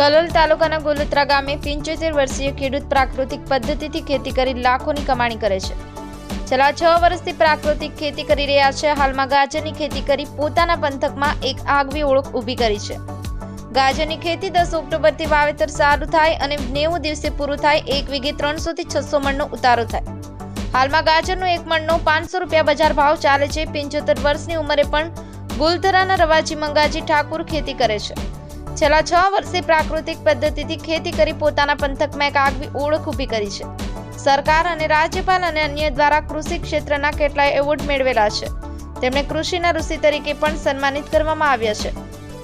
કલોલ તાલુકાના ગોલોત્રા ગામે પંચોતેર વર્ષીય ખેડૂત પ્રાકૃતિક પદ્ધતિથી ખેતી કરી લાખોની કમાણી કરે છે. છેલ્લા છ વર્ષથી પ્રાકૃતિક ખેતી કરી રહ્યા છે. હાલમાં ગાજરની ખેતી કરી પોતાના પંથકમાં એક આગવી ઓળખ ઊભી કરી છે. ગાજરની ખેતી દસ ઓક્ટોબરથી વાવેતર સારું થાય અને નેવું દિવસે પૂરું થાય એક વીઘે ત્રણસોથી છસો મણનો ઉતારો થાય. હાલમાં ગાજરનો એક મણનો પાંચસો રૂપિયા બજાર ભાવ ચાલે છે. પંચોતેર વર્ષની ઉંમરે પણ ગુલધરાના રવાજી મંગાજી ઠાકુર ખેતી કરે છે. છેલ્લા છ વર્ષે પ્રાકૃતિક પદ્ધતિથી ખેતી કરી પોતાના પંથકમાં એક આગવી ઓળખ ઊભી કરી છે. સરકાર અને રાજ્યપાલ અને અન્ય દ્વારા કૃષિ ક્ષેત્રના કેટલાય એવોર્ડ મેળવેલા છે. તેમણે કૃષિના ઋષિ તરીકે પણ સન્માનિત કરવામાં આવ્યા છે.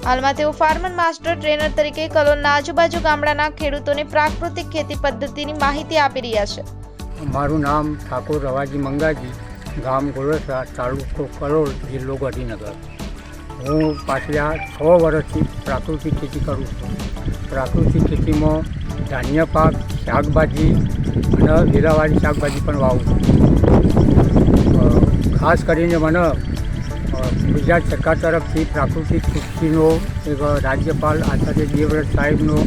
હાલમાં તેઓ ફાર્મર માસ્ટર ટ્રેનર તરીકે કલોલના આજુબાજુ ગામડાના ખેડૂતોને પ્રાકૃતિક ખેતી પદ્ધતિની માહિતી આપી રહ્યા છે. મારું નામ ઠાકોર રવાજી મંગાજી, ગામ ગોરસા, તાલુકો કલોલ, જિલ્લો ગાંધીનગર. હું પાછલા છ વર્ષથી પ્રાકૃતિક ખેતી કરું છું. પ્રાકૃતિક ખેતીમાં ધાન્ય પાક, શાકભાજી અને લીલાવાળી શાકભાજી પણ વાવું છું. ખાસ કરીને મને ગુજરાત સરકાર તરફથી પ્રાકૃતિક ખેતીનો એક રાજ્યપાલ આચાર્ય દેવવ્રત સાહેબનો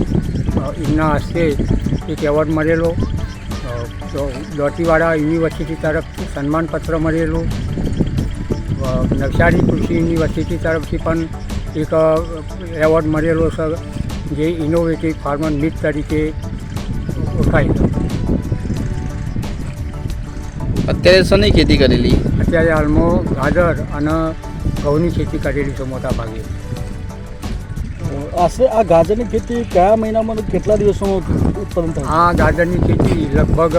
એમના હસ્તે એક એવોર્ડ મળેલો. તો યુનિવર્સિટી તરફથી સન્માનપત્ર મળેલું. નવસારી કૃષિ યુનિવર્સિટી તરફથી પણ એક એવોર્ડ મળેલો છે જે ઇનોવેટિવ ફાર્મર મીટ તરીકે ઓળખાય અત્યારે શેની ખેતી કરેલી? અત્યારે હાલમાં ગાજર અને ઘઉંની ખેતી કરેલી છે મોટા ભાગે આશરે આ ગાજરની ખેતી કયા મહિનામાં અને કેટલા દિવસોમાં ઉત્પન્ન થાય? આ ગાજરની ખેતી લગભગ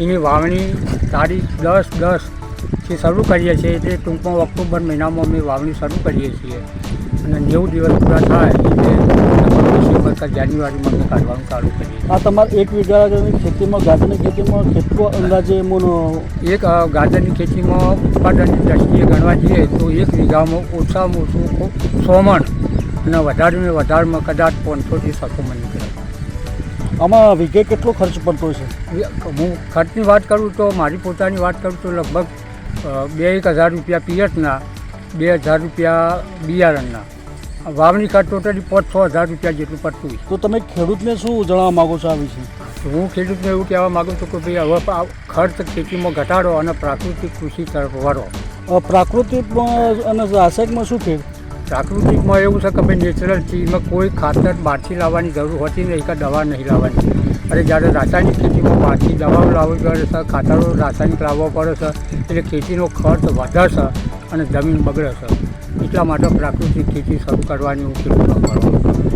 એની વાવણી તારીખ દસ દસ થી શરૂ કરીએ છીએ એટલે ટૂંકમાં ઓક્ટોબર મહિનામાં અમે વાવણી શરૂ કરીએ છીએ. અને નેવું દિવસ પૂરા થાય એટલે ડિસેમ્બર કે જાન્યુઆરીમાં અમે કાઢવાનું ચાલુ કરીએ આ તમારે એક વીઘાની ખેતીમાં ગાજરની ખેતીમાં કેટલો અંદાજે મોનો એક ગાજરની ખેતીમાં ઉત્પાદનની દ્રષ્ટિએ ગણવા જઈએ તો એક વીઘામાં ઓછામાં ઓછું સો મણ અને વધારેમાં વધારેમાં કદાચ પાંચસોથી છસો મણ નીકળે. આમાં વીઘે કેટલો ખર્ચ પડતો છે હું ખર્ચની વાત કરું તો મારી પોતાની વાત કરું તો લગભગ બે એક હજાર રૂપિયા પિયતના બે હજાર રૂપિયા બિયારણના. વાવણી કાઢ ટોટલી પાંચ છ હજાર રૂપિયા જેટલું પડતું તો તમે ખેડૂતને શું જણાવવા માગો છો આ વિશે? હું ખેડૂતને એવું કહેવા માગું છું કે ભાઈ હવે ખર્ચ ખેતીમાં ઘટાડો અને પ્રાકૃતિક કૃષિ તરફ વળો. પ્રાકૃતિકમાં અને રાસાયણિકમાં શું ફેર પ્રાકૃતિકમાં એવું છે કે ભાઈ નેચરલ છે એમાં કોઈ ખાતર બહારથી લાવવાની જરૂર હોતી નહીં કે દવા નહીં લાવવાની. અને જ્યારે રાસાયણિક ખેતીમાં બહારથી દવાઓ લાવવી પડે છે, ખાતરો રાસાયણિક લાવવો પડે છે, એટલે ખેતીનો ખર્ચ વધારે છે અને જમીન બગડે છે. એટલા માટે પ્રાકૃતિક ખેતી શરૂ કરવાની હું ખેડૂતનો કરું